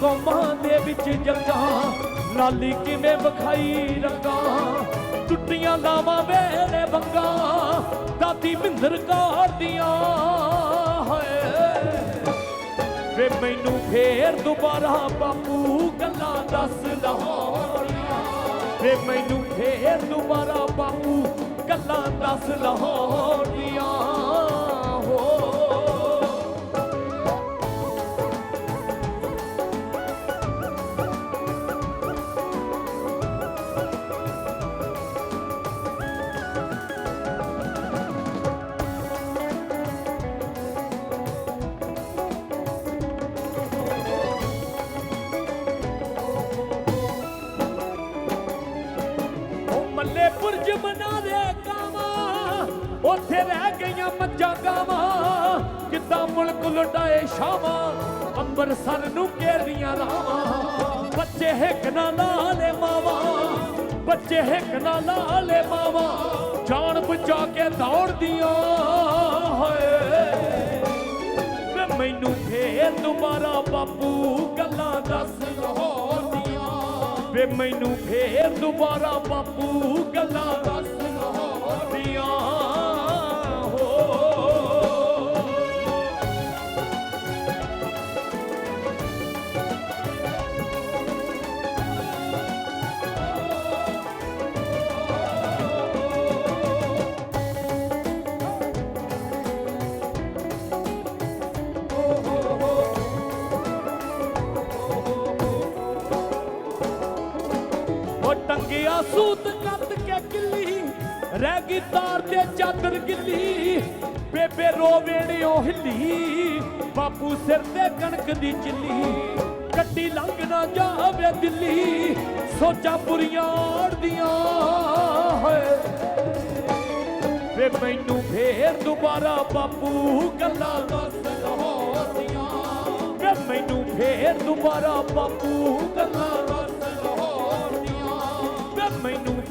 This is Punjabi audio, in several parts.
ਕੌਮਾਂ ਦੇ ਵਿੱਚ ਜੱਗਾਂ। ਲਾਲੀ ਕਿਵੇਂ ਵਿਖਾਈ ਰੰਗਾਂ। ਟੁੱਟੀਆਂ ਲਾਵਾਂ ਵੇਲੇ ਬੰਗਾ। ਦਾਦੀ ਮਿੰਦਰ ਕਾਦੀਆਂ ਹਾਏ। ਵੇ ਮੈਨੂੰ ਫੇਰ ਦੁਬਾਰਾ ਬਾਪੂ ਗੱਲਾਂ ਦੱਸ ਲਾਹੌਰੀਆਂ ਵੇ ਮੈਨੂੰ ਫੇਰ ਦੁਬਾਰਾ ਬਾਪੂ ਗੱਲਾਂ ਦੱਸ ਲਾਹੌਰੀਆਂ ਉਹ ਪੁਰਜ ਬਣਾ ਦੇ ਕਾਵਾਂ। ਉੱਥੇ ਰਹਿ ਗਈਆਂ ਮੱਝਾਂ ਗਾਵਾਂ। ਕਿੱਦਾਂ ਮੁਲਕ ਲੁਟਾਏ ਸ਼ਾਵਾਂ ਅੰਬਰਸਰ ਨੂੰ ਘੇਰੀਆਂ ਰਾਵਾਂ। ਬੱਚੇ ਹਿੱਕ ਨਾ ਲਾਲੇ ਮਾਵਾਂ। ਬੱਚੇ ਹਿੱਕ ਨਾ ਲਾਲੇ ਮਾਵਾਂ। ਜਾਨ ਬਚਾ ਕੇ ਦੌੜਦੀਆਂ। ਹੋਏ। ਵੇ ਮੈਨੂੰ ਫੇਰ ਦੁਬਾਰਾ ਬਾਪੂ ਗੱਲਾਂ ਦੱਸ ਲਾਹੌਰ ਵੇ ਮੈਨੂੰ ਫੇਰ ਦੁਬਾਰਾ ਬਾਪੂ ਗੱਲਾਂ ਦੱਸ ਦੀਆਂ ਸੂਤ ਕੱਤ ਕੇ ਕਿੱਲੀ, ਰਹਿ ਗਈ ਤਾਰ ਤੇ ਚਾਦਰ ਗਿੱਲੀ, ਬੇਬੇ ਰੋਵੇੜਿਓ ਹਿੱਲੀ, ਬਾਪੂ ਸਿਰ ਤੇ ਕਣਕ ਦੀ ਚਿੱਲੀ ਕੱਟੀ ਲੰਘ ਨਾ ਜਾਵੇ ਦਿੱਲੀ, ਸੋਚਾਂ ਬੁਰੀਆਂ ਆੜਦੀਆਂ ਹੋਏ। ਵੇ ਮੈਨੂੰ ਫੇਰ ਦੁਬਾਰਾ ਬਾਪੂ ਗੱਲਾਂ ਦੱਸ ਲਾਹੌਰ ਵੇ ਮੈਨੂੰ ਫੇਰ ਦੁਬਾਰਾ ਬਾਪੂ ਗੱਲਾਂ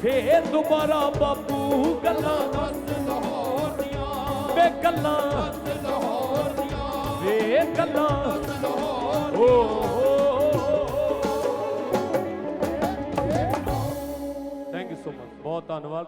ਫੇਰ ਦੁਬਾਰਾ ਬਾਪੂ, ਗੱਲਾਂ ਦੱਸ ਲਾਹੌਰ ਦੀਆਂ। ਵੇ ਗੱਲਾਂ ਦੱਸ ਲਾਹੌਰ ਦੀਆਂ। ਵੇ ਗੱਲਾਂ ਦੱਸ ਲਾਹੌਰ ਓ ਥੈਂਕ ਯੂ ਸੋ ਮਚ ਬਹੁਤ ਧੰਨਵਾਦ।